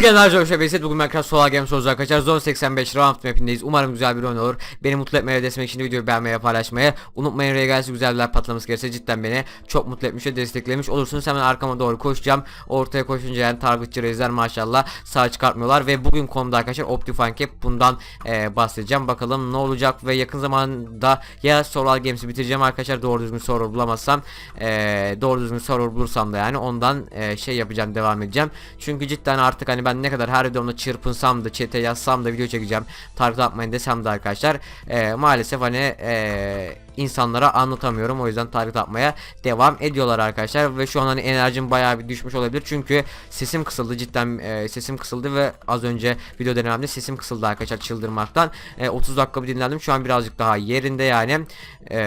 Genel Joe Şebesi bugün Minecraft Solar Games olacak. Arkadaşlar Zone 85 round mapindeyiz. Umarım güzel bir oyun olur. Beni mutlu etmeye ve destek için videoyu beğenmeyi paylaşmayı Unutmayın oraya gelse güzel bir like patlaması gelirse cidden beni çok mutlu etmiş ve desteklemiş olursunuz. Hemen arkama doğru koşacağım. Ortaya koşunca yani targetçı reisler maşallah sağ çıkartmıyorlar Ve bugün konuda arkadaşlar Optifine Cap bundan e, bahsedeceğim. Bakalım ne olacak ve yakın zamanda ya Solar Games'i bitireceğim arkadaşlar Doğru düzgün server bulamazsam e, Doğru düzgün server bulursam da yani ondan e, şey yapacağım devam edeceğim. Çünkü cidden artık hani ben ne kadar her videomda çırpınsam da çete yazsam da video çekeceğim Target atmayın desem de arkadaşlar e, maalesef hani e, insanlara anlatamıyorum. O yüzden target atmaya devam ediyorlar arkadaşlar. Ve şu an hani enerjim bayağı bir düşmüş olabilir. Çünkü sesim kısıldı cidden e, sesim kısıldı ve az önce video denememde sesim kısıldı arkadaşlar çıldırmaktan. E, 30 dakika bir dinlendim. Şu an birazcık daha yerinde yani. E,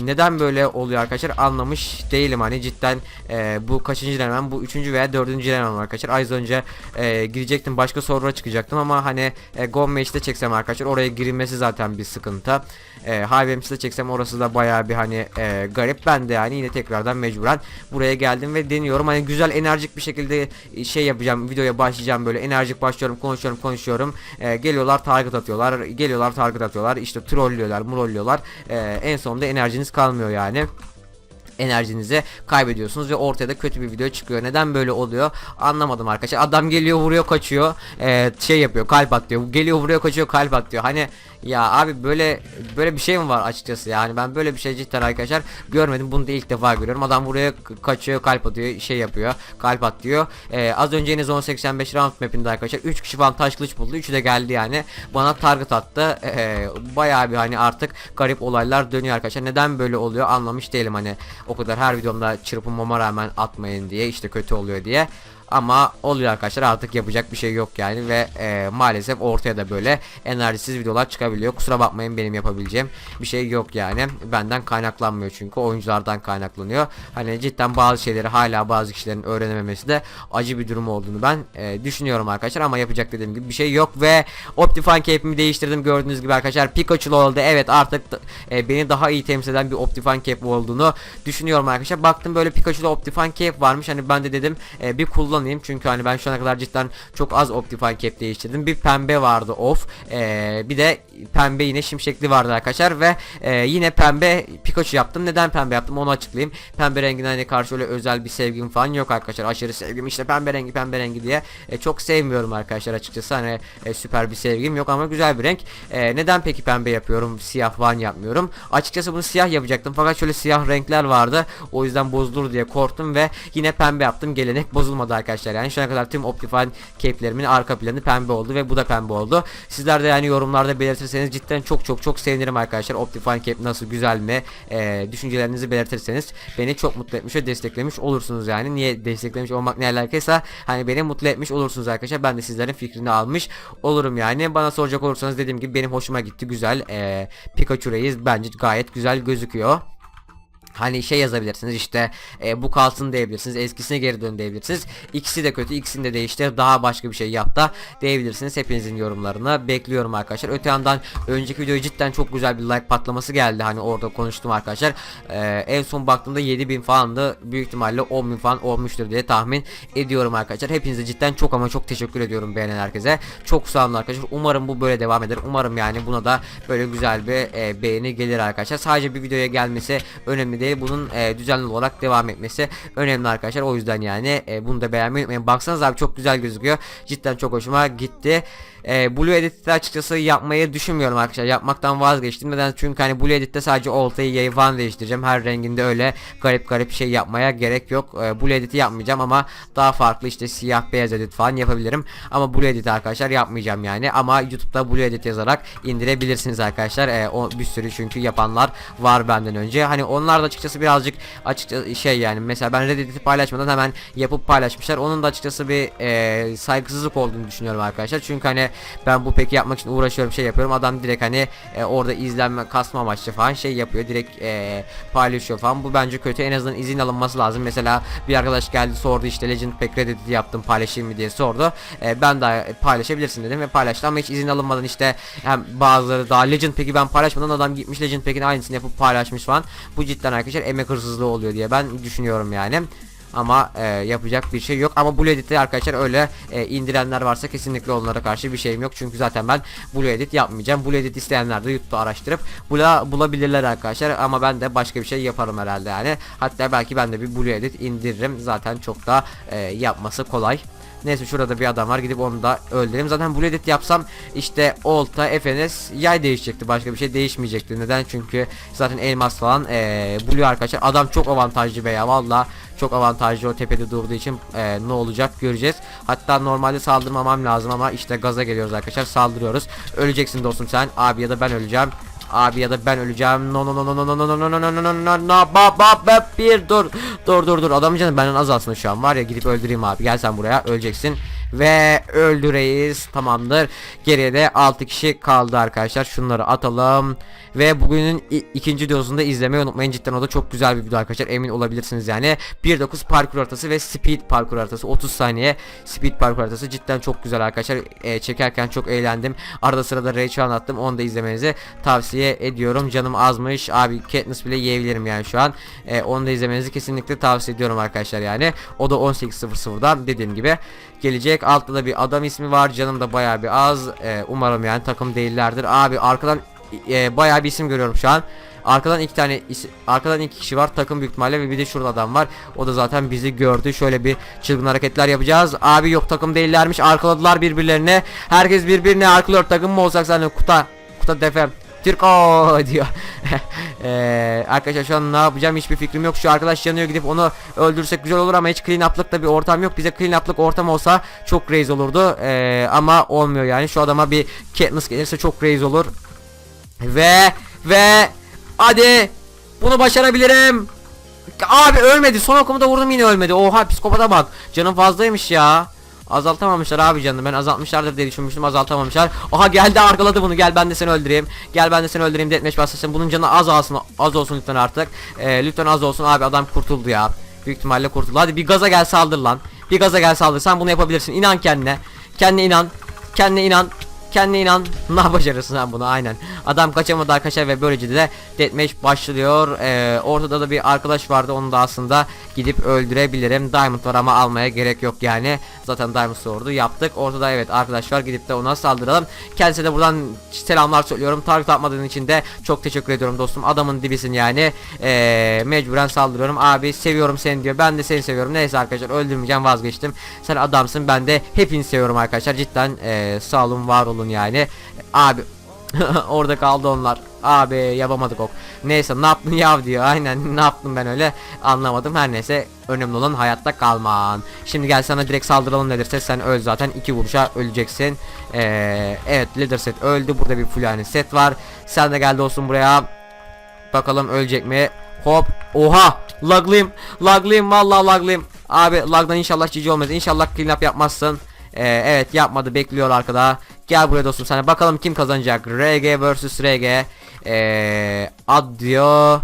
neden böyle oluyor arkadaşlar? Anlamış değilim. Hani cidden e, bu kaçıncı denemem bu üçüncü veya dördüncü denemem arkadaşlar. Az önce e, girecektim başka sorulara çıkacaktım ama hani e, Go Match'te çeksem arkadaşlar oraya girilmesi zaten bir sıkıntı. E, Hive'de çeksem orası da bayağı bir hani e, garip. Ben de yani yine tekrardan mecburen buraya geldim ve deniyorum. Hani güzel enerjik bir şekilde e, şey yapacağım videoya başlayacağım böyle. Enerjik başlıyorum konuşuyorum konuşuyorum. E, geliyorlar target atıyorlar. Geliyorlar target atıyorlar. İşte trollüyorlar murolluyorlar e, en sonunda enerjiniz kalmıyor yani enerjinizi kaybediyorsunuz ve ortaya da kötü bir video çıkıyor. Neden böyle oluyor? Anlamadım arkadaşlar. Adam geliyor vuruyor kaçıyor. Ee, şey yapıyor kalp atıyor. Geliyor vuruyor kaçıyor kalp atıyor. Hani ya abi böyle böyle bir şey mi var açıkçası yani ben böyle bir şey cidden arkadaşlar görmedim bunu da ilk defa görüyorum adam buraya kaçıyor kalp atıyor şey yapıyor kalp atıyor ee, az önce yine zone 85 round mapinde arkadaşlar 3 kişi taş kılıç buldu 3'ü de geldi yani bana target attı ee, bayağı bir hani artık garip olaylar dönüyor arkadaşlar neden böyle oluyor anlamış değilim hani o kadar her videomda çırpınmama rağmen atmayın diye işte kötü oluyor diye ama oluyor arkadaşlar artık yapacak bir şey yok yani ve e, maalesef ortaya da böyle enerjisiz videolar çıkabiliyor. Kusura bakmayın benim yapabileceğim bir şey yok yani. Benden kaynaklanmıyor çünkü oyunculardan kaynaklanıyor. Hani cidden bazı şeyleri hala bazı kişilerin öğrenememesi de acı bir durum olduğunu ben e, düşünüyorum arkadaşlar ama yapacak dediğim gibi bir şey yok ve Optifine Cap'imi değiştirdim gördüğünüz gibi arkadaşlar Pikachu'lu oldu. Evet artık e, beni daha iyi temsil eden bir Optifine Cap olduğunu düşünüyorum arkadaşlar. Baktım böyle Pikachu'lu Optifine Cap varmış. Hani ben de dedim e, bir kullan kullanayım çünkü hani ben şu ana kadar cidden çok az Optifine Cap değiştirdim. Bir pembe vardı off. Ee, bir de pembe yine şimşekli vardı arkadaşlar ve e, yine pembe Pikachu yaptım. Neden pembe yaptım onu açıklayayım. Pembe rengine hani karşı öyle özel bir sevgim falan yok arkadaşlar. Aşırı sevgim işte pembe rengi pembe rengi diye e, çok sevmiyorum arkadaşlar açıkçası. Hani e, süper bir sevgim yok ama güzel bir renk. E, neden peki pembe yapıyorum? Siyah falan yapmıyorum. Açıkçası bunu siyah yapacaktım fakat şöyle siyah renkler vardı. O yüzden bozulur diye korktum ve yine pembe yaptım. Gelenek bozulmadı arkadaşlar. Yani şu ana kadar tüm Optifine cape'lerimin arka planı pembe oldu ve bu da pembe oldu. Sizler de yani yorumlarda belirtirseniz cidden çok çok çok sevinirim arkadaşlar. Optifine cape nasıl güzel mi? E, düşüncelerinizi belirtirseniz beni çok mutlu etmiş ve desteklemiş olursunuz yani. Niye desteklemiş olmak ne alakaysa hani beni mutlu etmiş olursunuz arkadaşlar. Ben de sizlerin fikrini almış olurum yani. Bana soracak olursanız dediğim gibi benim hoşuma gitti. Güzel. E, Pikachu Reis bence gayet güzel gözüküyor. Hani şey yazabilirsiniz işte e, bu kalsın diyebilirsiniz eskisine geri dön diyebilirsiniz. İkisi de kötü ikisini de değiştir daha başka bir şey yap da diyebilirsiniz. Hepinizin yorumlarını bekliyorum arkadaşlar. Öte yandan önceki videoya cidden çok güzel bir like patlaması geldi. Hani orada konuştum arkadaşlar. E, en son baktığımda 7000 falandı. Büyük ihtimalle 10.000 falan olmuştur diye tahmin ediyorum arkadaşlar. Hepinize cidden çok ama çok teşekkür ediyorum beğenen herkese. Çok sağ olun arkadaşlar. Umarım bu böyle devam eder. Umarım yani buna da böyle güzel bir e, beğeni gelir arkadaşlar. Sadece bir videoya gelmesi önemli değil değil. Bunun e, düzenli olarak devam etmesi önemli arkadaşlar. O yüzden yani e, bunu da beğenmeyi unutmayın. Baksanız abi çok güzel gözüküyor. Cidden çok hoşuma gitti. E, Blue Edit'te açıkçası yapmayı düşünmüyorum arkadaşlar. Yapmaktan vazgeçtim. Neden? Çünkü hani Blue Edit'te sadece oltayı yayı falan değiştireceğim. Her renginde öyle garip garip şey yapmaya gerek yok. E, Blue Edit'i yapmayacağım ama daha farklı işte siyah beyaz edit falan yapabilirim. Ama Blue Edit arkadaşlar yapmayacağım yani. Ama YouTube'da Blue Edit yazarak indirebilirsiniz arkadaşlar. E, o bir sürü çünkü yapanlar var benden önce. Hani onlar da açıkçası birazcık açıkçası şey yani mesela ben Reddit'i paylaşmadan hemen yapıp paylaşmışlar. Onun da açıkçası bir e, saygısızlık olduğunu düşünüyorum arkadaşlar. Çünkü hani ben bu peki yapmak için uğraşıyorum şey yapıyorum. Adam direkt hani e, orada izlenme kasma amaçlı falan şey yapıyor. Direkt e, paylaşıyor falan. Bu bence kötü. En azından izin alınması lazım. Mesela bir arkadaş geldi sordu işte Legend Pack Reddit'i yaptım paylaşayım mı diye sordu. E, ben de paylaşabilirsin dedim ve paylaştım ama hiç izin alınmadan işte hem bazıları daha Legend Pack'i ben paylaşmadan adam gitmiş Legend Pack'in aynısını yapıp paylaşmış falan. Bu cidden arkadaşlar emek hırsızlığı oluyor diye ben düşünüyorum yani. Ama e, yapacak bir şey yok. Ama Blue Edit'i arkadaşlar öyle e, indirenler varsa kesinlikle onlara karşı bir şeyim yok. Çünkü zaten ben Blue Edit yapmayacağım. Blue Edit isteyenler de YouTube'da araştırıp bula, bulabilirler arkadaşlar. Ama ben de başka bir şey yaparım herhalde yani. Hatta belki ben de bir Blue Edit indiririm. Zaten çok da e, yapması kolay. Neyse şurada bir adam var gidip onu da öldüreyim. Zaten Blue Edit yapsam işte Olta, FNS yay değişecekti. Başka bir şey değişmeyecekti. Neden? Çünkü zaten elmas falan ee, Blue arkadaşlar. Adam çok avantajlı be ya valla. Çok avantajlı o tepede durduğu için ee, ne olacak göreceğiz. Hatta normalde saldırmamam lazım ama işte gaza geliyoruz arkadaşlar. Saldırıyoruz. Öleceksin dostum sen. Abi ya da ben öleceğim. Abi ya da ben öleceğim. No no no no no no no no no no no no no no bap bap bap bir dur. Dur dur dur. Adamın canı benden az aslında şu an var ya gidip öldüreyim abi. Gel sen buraya öleceksin. Ve öldüreyiz. Tamamdır. Geriye de 6 kişi kaldı arkadaşlar. Şunları atalım. Ve bugünün ikinci videosunu da izlemeyi unutmayın. Cidden o da çok güzel bir video arkadaşlar. Emin olabilirsiniz yani. 1.9 parkur haritası ve speed parkur haritası. 30 saniye speed parkur haritası. Cidden çok güzel arkadaşlar. E, çekerken çok eğlendim. Arada sırada Rachel anlattım. Onu da izlemenizi tavsiye ediyorum. Canım azmış. Abi Katniss bile yiyebilirim yani şu an. E, onu da izlemenizi kesinlikle tavsiye ediyorum arkadaşlar yani. O da 18.00'dan dediğim gibi gelecek. Altta da bir adam ismi var. Canım da bayağı bir az. E, umarım yani takım değillerdir. Abi arkadan e, bayağı bir isim görüyorum şu an. Arkadan iki tane arkadan iki kişi var takım büyük ihtimalle ve bir de şurada adam var. O da zaten bizi gördü. Şöyle bir çılgın hareketler yapacağız. Abi yok takım değillermiş. Arkaladılar birbirlerine. Herkes birbirine arkalıyor. Takım mı olsak sen kuta kuta defem. Türko diyor. Eee, arkadaşlar şu an ne yapacağım hiçbir fikrim yok. Şu arkadaş yanıyor gidip onu öldürsek güzel olur ama hiç clean up'lık da bir ortam yok. Bize clean up'lık ortam olsa çok raise olurdu. Eee, ama olmuyor yani. Şu adama bir Katniss gelirse çok raise olur. Ve ve hadi bunu başarabilirim. Abi ölmedi. Son okumda vurdum yine ölmedi. Oha psikopata bak. Canım fazlaymış ya. Azaltamamışlar abi canım. Ben azaltmışlardır diye düşünmüştüm. Azaltamamışlar. Aha geldi arkaladı bunu. Gel ben de seni öldüreyim. Gel ben de seni öldüreyim. Deathmatch başlasın. Bunun canı az olsun. Az olsun lütfen artık. Ee, lütfen az olsun abi. Adam kurtuldu ya. Büyük ihtimalle kurtuldu. Hadi bir gaza gel saldır lan. Bir gaza gel saldır. Sen bunu yapabilirsin. İnan kendine. Kendine inan. Kendine inan. Kendine inan. Ne başarırsın sen bunu aynen. Adam kaçamadı arkadaşlar ve böylece de deathmatch başlıyor. Ee, ortada da bir arkadaş vardı. Onu da aslında gidip öldürebilirim. Diamond var ama almaya gerek yok yani. Zaten Diamond sordu yaptık. Ortada evet arkadaş var. Gidip de ona saldıralım. Kendisine de buradan selamlar söylüyorum. Target atmadığın için de çok teşekkür ediyorum dostum. Adamın dibisin yani. Ee, mecburen saldırıyorum. Abi seviyorum seni diyor. Ben de seni seviyorum. Neyse arkadaşlar öldürmeyeceğim vazgeçtim. Sen adamsın. Ben de hepinizi seviyorum arkadaşlar. Cidden ee, sağ olun var olun yani. Abi Orada kaldı onlar. Abi yapamadık ok. Neyse ne yaptın yav diyor. Aynen ne yaptım ben öyle anlamadım. Her neyse önemli olan hayatta kalman. Şimdi gel sana direkt saldıralım nedirse sen öl zaten. iki vuruşa öleceksin. Ee, evet leader set öldü. Burada bir fulani set var. Sen de gel dostum buraya. Bakalım ölecek mi? Hop. Oha. Laglıyım. Laglıyım. Vallahi laglıyım. Abi lagdan inşallah cici olmaz. İnşallah clean up yapmazsın. Ee, evet yapmadı. Bekliyor arkada. Gel buraya dostum sana. Bakalım kim kazanacak. RG vs RG. Ee, ad diyor.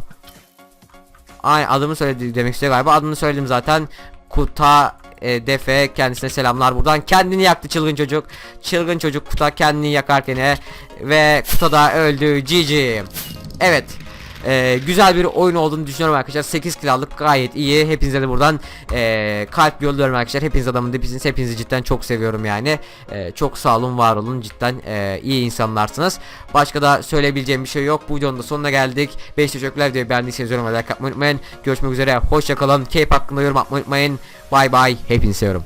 Ay adımı söyledi demek istiyor galiba. Adını söyledim zaten. Kuta e, Defe kendisine selamlar buradan. Kendini yaktı çılgın çocuk. Çılgın çocuk Kuta kendini yakarken e, ve Kuta da öldü. GG. Evet. Ee, güzel bir oyun olduğunu düşünüyorum arkadaşlar. 8 kill aldık. Gayet iyi. Hepinize de buradan ee, kalp yolluyorum arkadaşlar. Hepiniz adamın dibisiniz. Hepinizi cidden çok seviyorum yani. Ee, çok sağ olun var olun. Cidden ee, iyi insanlarsınız. Başka da söyleyebileceğim bir şey yok. Bu videonun da sonuna geldik. 5 teşekkürler. Diye beğendiyseniz yorum ve like atmayı unutmayın. Görüşmek üzere. Hoşçakalın Cape hakkında yorum atmayı unutmayın. Bay bay. Hepinizi seviyorum